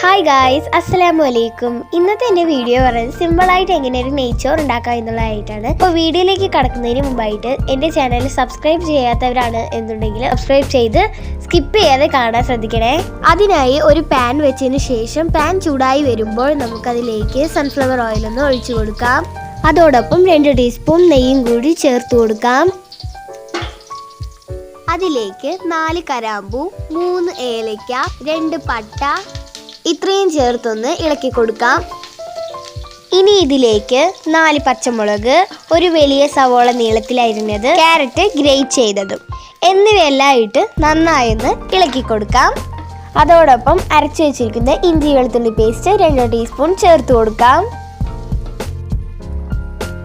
Hi guys അസ്സലാമു അലൈക്കും ഇന്നത്തെ എന്റെ വീഡിയോ പറയുന്നത് സിമ്പിളായിട്ട് എങ്ങനെ ഒരു നെയ്ച്ചോർ ഉണ്ടാക്കാം എന്നുള്ളതായിട്ടാണ്. അപ്പോൾ വീഡിയോയിലേക്ക് കടക്കുന്നതിന് മുമ്പായിട്ട് എന്റെ ചാനൽ സബ്സ്ക്രൈബ് ചെയ്യാത്തവരാണ് എന്നുണ്ടെങ്കിൽ സബ്സ്ക്രൈബ് ചെയ്ത് സ്കിപ്പ് ചെയ്യാതെ കാണാൻ ശ്രദ്ധിക്കണേ. അതിനായി ഒരു പാൻ വെച്ചതിന് ശേഷം പാൻ ചൂടായി വരുമ്പോൾ നമുക്കതിലേക്ക് സൺഫ്ലവർ ഓയിൽ ഒന്ന് ഒഴിച്ചു കൊടുക്കാം. അതോടൊപ്പം രണ്ട് ടീസ്പൂൺ നെയ്യും കൂടി ചേർത്ത് കൊടുക്കാം. അതിലേക്ക് നാല് കരാമ്പൂ മൂന്ന് ഏലയ്ക്ക രണ്ട് പട്ട ഇത്രയും ചേർത്തൊന്ന് ഇളക്കി കൊടുക്കാം. ഇനി ഇതിലേക്ക് നാല് പച്ചമുളക് ഒരു വലിയ സവോള നീളത്തിലരിഞ്ഞത് ക്യാരറ്റ് ഗ്രേറ്റ് ചെയ്തതും. എന്നിവയെല്ലാം ഇട്ട് നന്നായൊന്ന് ഇളക്കി കൊടുക്കാം. അതോടൊപ്പം അരച്ചു വെച്ചിരിക്കുന്ന ഇഞ്ചി വെളുത്തുള്ളി പേസ്റ്റ് രണ്ട് ടീസ്പൂൺ ചേർത്ത് കൊടുക്കാം.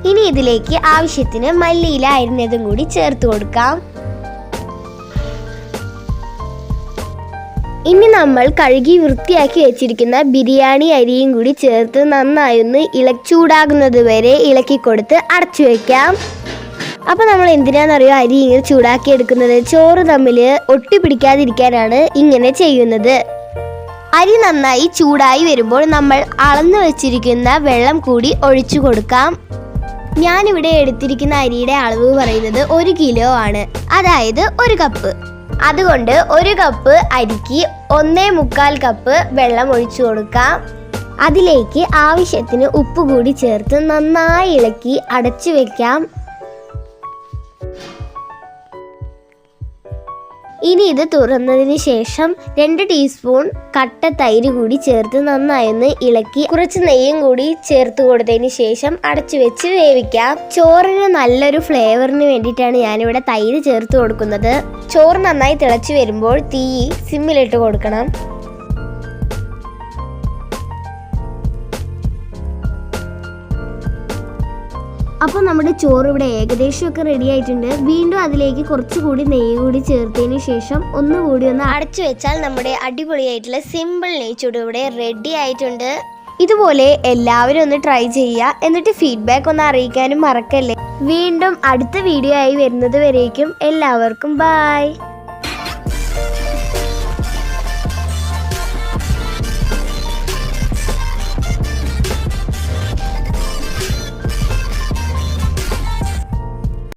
ഇനി ഇതിലേക്ക് ആവശ്യത്തിന് മല്ലിയില അരിഞ്ഞതും കൂടി ചേർത്ത് കൊടുക്കാം. ഇനി നമ്മൾ കഴുകി വൃത്തിയാക്കി വെച്ചിരിക്കുന്ന ബിരിയാണി അരിയും കൂടി ചേർത്ത് നന്നായി ഒന്ന് ഇളച്ചൂടാകുന്നത് വരെ ഇളക്കി കൊടുത്ത് അടച്ചു വെക്കാം. അപ്പോൾ നമ്മൾ എന്തിനാണെന്നറിയോ അരി ഇങ്ങനെ ചൂടാക്കി എടുക്കുന്നത്? ചോറ് തമ്മിൽ ഒട്ടിപ്പിടിക്കാതിരിക്കാനാണ് ഇങ്ങനെ ചെയ്യുന്നത്. അരി നന്നായി ചൂടായി വരുമ്പോൾ നമ്മൾ അളന്നു വെച്ചിരിക്കുന്ന വെള്ളം കൂടി ഒഴിച്ചു കൊടുക്കാം. ഞാനിവിടെ എടുത്തിരിക്കുന്ന അരിയുടെ അളവ് പറയുന്നത് ഒരു കിലോ ആണ്. അതായത് ഒരു കപ്പ്. അതുകൊണ്ട് ഒരു കപ്പ് അരിക്ക് ഒന്നേ മുക്കാൽ കപ്പ് വെള്ളം ഒഴിച്ചു കൊടുക്കാം. അതിലേക്ക് ആവശ്യത്തിന് ഉപ്പ് കൂടി ചേർത്ത് നന്നായി ഇളക്കി അടച്ചു വെക്കാം. ഇനി ഇത് തുറന്നതിന് ശേഷം രണ്ട് ടീസ്പൂൺ കട്ട തൈര് കൂടി ചേർത്ത് നന്നായി ഒന്ന് ഇളക്കി കുറച്ച് നെയ്യും കൂടി ചേർത്ത് കൊടുത്തതിന് ശേഷം അടച്ചു വെച്ച് വേവിക്കാം. ചോറിന് നല്ലൊരു ഫ്ലേവറിന് വേണ്ടിയിട്ടാണ് ഞാനിവിടെ തൈര് ചേർത്ത് കൊടുക്കുന്നത്. ചോറ് നന്നായി തിളച്ചു വരുമ്പോൾ തീ സിമ്മിലിട്ട് കൊടുക്കണം. അപ്പോൾ നമ്മുടെ ചോറ് ഇവിടെ ഏകദേശമൊക്കെ റെഡി ആയിട്ടുണ്ട്. വീണ്ടും അതിലേക്ക് കുറച്ചുകൂടി നെയ്യ് കൂടി ചേർത്തതിന് ശേഷം ഒന്നുകൂടി ഒന്ന് അടച്ചു വെച്ചാൽ നമ്മുടെ അടിപൊളിയായിട്ടുള്ള സിമ്പിൾ നെയ്ച്ചോട് ഇവിടെ റെഡി ആയിട്ടുണ്ട്. ഇതുപോലെ എല്ലാവരും ഒന്ന് ട്രൈ ചെയ്യുക. എന്നിട്ട് ഫീഡ്ബാക്ക് ഒന്ന് അറിയിക്കാനും മറക്കല്ലേ. വീണ്ടും അടുത്ത വീഡിയോ ആയി വരുന്നത് വരേക്കും. എല്ലാവർക്കും ബായ്